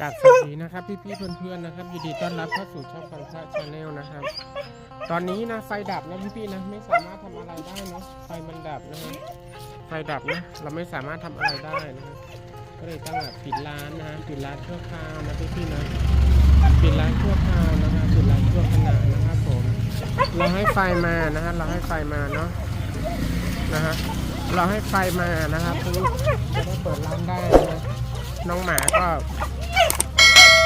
กราบสวัสดีนะครับพี่ๆเพื่อนๆนะครับยินดีต้อนรับเข้าสู่ช่องฟังพระชาแนลนะครับ ตอนนี้นะไฟดับนะพี่ๆนะไม่สามารถทำอะไรได้เนาะไฟมันดับนะฮะไฟดับนะเราไม่สามารถทำอะไรได้นะฮะก็เลยต้องแบบปิดร้านนะฮะปิดร้านชั่วคราวนะพี่ๆนะปิดร้านชั่วคราวนะครับปิดร้านชั่วขณะนะครับผมเราให้ไฟมานะฮะเราให้ไฟมาเนาะนะฮะเราให้ไฟมานะครับถึงจะได้เปิดร้านได้นะน้องหมาก็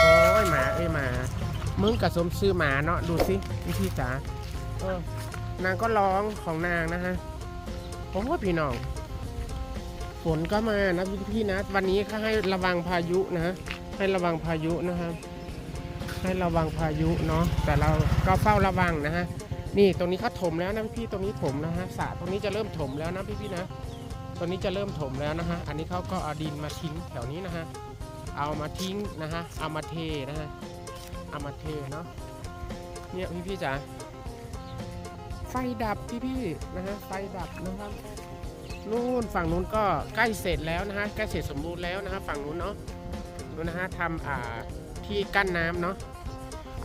โอ้ยหมาเอ้ยหมา มึงกับสมซื้อหมาเนาะดูสิวิธีจ๋าเออนางก็ร้องของนางนะฮะโอ้ยพี่น้องฝนก็มานะพี่พี่นะ วันนี้ก็ให้ระวังพายุนะ ให้ระวังพายุนะครับ ให้ระวังพายุเนาะแต่เราก็เฝ้าระวังนะฮะนี่ตรงนี้เขาถมแล้วนะพี่ๆตรงนี้ถมนะฮะสระตรงนี้จะเริ่มถมแล้วนะพี่ๆนะตรงนี้จะเริ่มถมแล้วนะฮะอันนี้เขาก็เอาดินมาทิ้งแถวนี้นะฮะเอามาทิ้งนะฮะเอามาเทนะฮะ เอามาเทเนาะเนี่ยพี่พี่ๆจ๋าไฟดับพี่พี่ๆนะฮะไฟดับนะครับนู่นฝั่งนู้นก็ใกล้เสร็จแล้วนะฮะใกล้เสร็จสมบูรณ์แล้วนะฮะฝั่งนู้นเนาะนู้นนะฮะทำอ่าที่กั้นน้ำเนาะ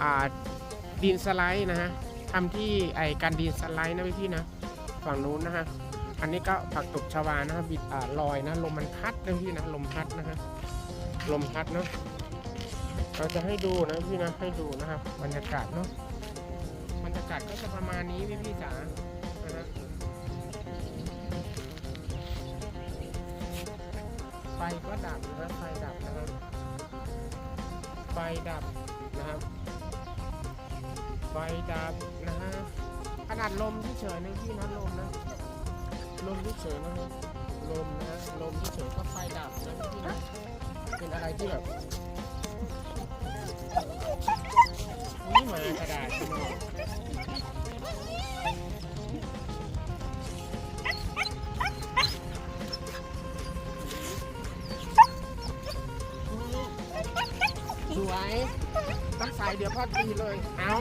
อ่าดินสไลด์นะฮะทำที่ไอการดินสไลด์นะพี่พี่ๆนะฝั่งนู้นนะฮะอันนี้ก็ผักตบชวานะฮะบิดอ่าลอยนะลมมันพัดนะพี่นะลมพัดนะฮะลมพัดเนาะ เราจะให้ดูนะพี่นะให้ดูนะครับบรรยากาศเนาะบรรยากาศก็จะประมาณนี้พี่พี่จ๋านะไฟก็ดับนะไฟดับนะครับไฟดับนะครับไฟดับนะฮะขนาดลมที่เฉยนะพี่นะลมนะลมที่เฉยนะครับลมนะลมที่เฉยก็ไฟดับนะพี่นะเป็นอะไรที่แบบ นี่มากระดาษพี่น้งสวยต้งใส่เดี๋ยวพอดีเลย เอา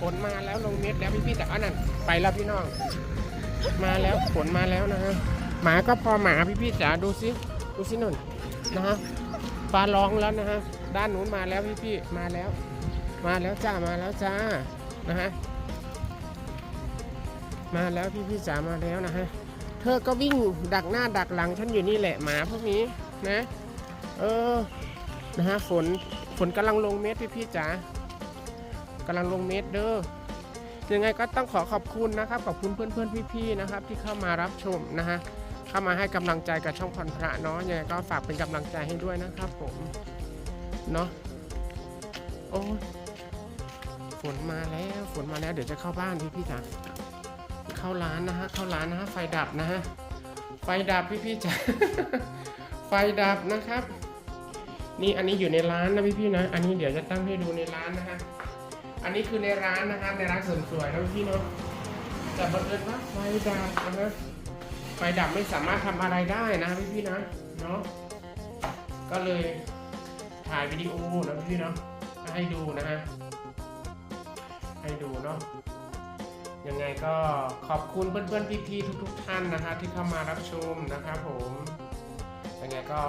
ฝนมาแล้วลงเม็ดแล้วพี่ๆแต่อันนั้นไปแล้วพี่น้อง มาแล้วฝนมาแล้วนะฮะ หมาก็พอหมาพี่พี่จ๋าดูสิดูสินุ่นนะฮะฟ้าร้องแล้วนะฮะด้านนู้นมาแล้วพี่พี่มาแล้ว มาแล้วจ้ามาแล้วจ้านะฮะมาแล้วพี่พี่จ๋ามาแล้วนะฮะเธอก็วิ่งดักหน้าดักหลังฉันอยู่นี่แหละหมาพวกนี้นะเออนะฮะฝนฝนกำลังลงเม็ดพี่พี่จ๋ากำลังลงเม็ดเด้อยังไงก็ต้องขอขอบคุณนะครับขอบคุณเพื่อนๆพี่ๆนะครับที่เข้ามารับชมนะฮะ เข้ามาให้กำลังใจกับช่องพันพระเนาะยังไงก็ฝากเป็นกำลังใจให้ด้วยนะครับผมเนาะโอ้ฝนมาแล้วฝนมาแล้วเดี๋ยวจะเข้าบ้านพี่ๆจ๋าเข้าร้านนะฮะเข้าร้านนะฮะไฟดับนะฮะไฟดับพี่ๆจ๋าไฟดับนะครับ นี่อันนี้อยู่ในร้านนะพี่ๆนะ อันนี้เดี๋ยวจะตั้งให้ดูในร้านนะฮะอันนี้คือในร้านนะครับในร้านเสริมสวยนะพี่เนาะแต่บังเอิญว่าไฟดับนะครับ ไฟดับไม่สามารถทำอะไรได้นะพี่พี่ๆนะเนาะก็เลยถ่ายวิดีโอนะพี่ๆเนาะให้ดูนะฮะให้ดูเนาะยังไงก็ขอบคุณเพื่อนๆพี่ๆทุก ๆ ท่านนะคะที่เข้ามารับชมนะครับผมยังไงก็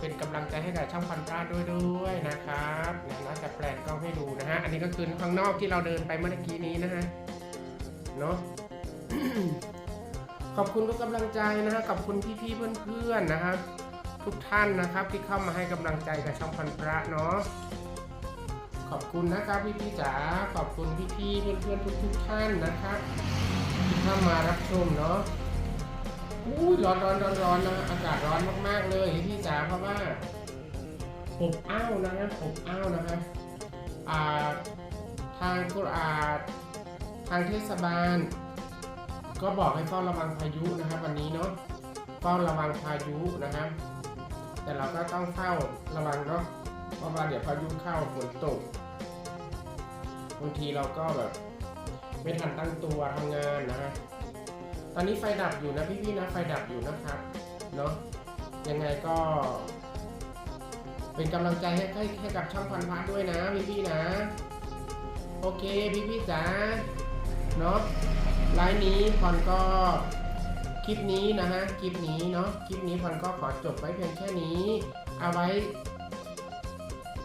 เป็นกำลังใจให้กับช่องพันพลาดด้วยด้วยนะครับเนี่ยนะจะแปลกกล้องให้ดูนะฮะอันนี้ก็คือข้างนอกที่เราเดินไปเมื่อกี้นี้นะฮะเนาะ อบคุณทุกกำลังใจนะฮะขอบคุณพี่ๆเพื่อนๆนะครับ ทุกท่านนะครับที่เข้ามาให้กำลังใจกับช่องพันพระเนาะขอบคุณนะครับพี่ๆจ๋าขอบคุณพี่ๆเพื่อนๆทุกๆท่านนะครับที่เข้ามารับชมเนาะอู้ร้อนร้อนร้อนร้อนนะอากาศร้อนมากๆเลยพี่จ๋าเพราะว่าอบอ้าวนะฮะอบอ้าวนะครับอ่าทางกุอาทางเทศบาล ก็บอกให้เฝ้าระวังพายุนะครับ วันนี้เนาะเฝ้าระวังพายุนะครับ แต่เราก็ต้องเฝ้าระวังเนาะเพราะว่าเดี๋ยวพายุเข้าฝนตกบางทีเราก็แบบไม่ทันตั้งตัวทำงานนะฮะตอนนี้ไฟดับอยู่นะพี่ๆนะไฟดับอยู่นะครับเนาะยังไงก็ เป็นกำลังใจให้ให้ให้กับช่องพันพัทด้วยนะพี่ๆนะ โอเคพี่ๆจ๋าเนาะ ไลน์นี้พรก็คลิปนี้นะฮะคลิปนี้เนาะคลิปนี้พันก็ขอจบไว้เพียงแค่นี้ เอาไว้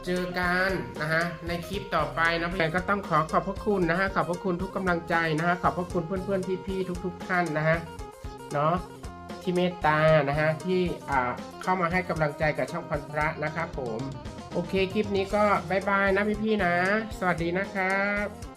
เจอกันนะฮะในคลิปต่อไปนะพี่ก็ต้องขอขอบพระคุณนะฮะขอบพระคุณทุกกำลังใจนะฮะขอบพระคุณเพื่อนๆพี่ๆทุก ๆ ท่านนะฮะเนาะที่เมตตานะฮะที่อ่าเข้ามาให้กำลังใจกับช่องพันพระนะครับผมโอเคคลิปนี้ก็บายบายนะพี่ๆนะ สวัสดีนะครับ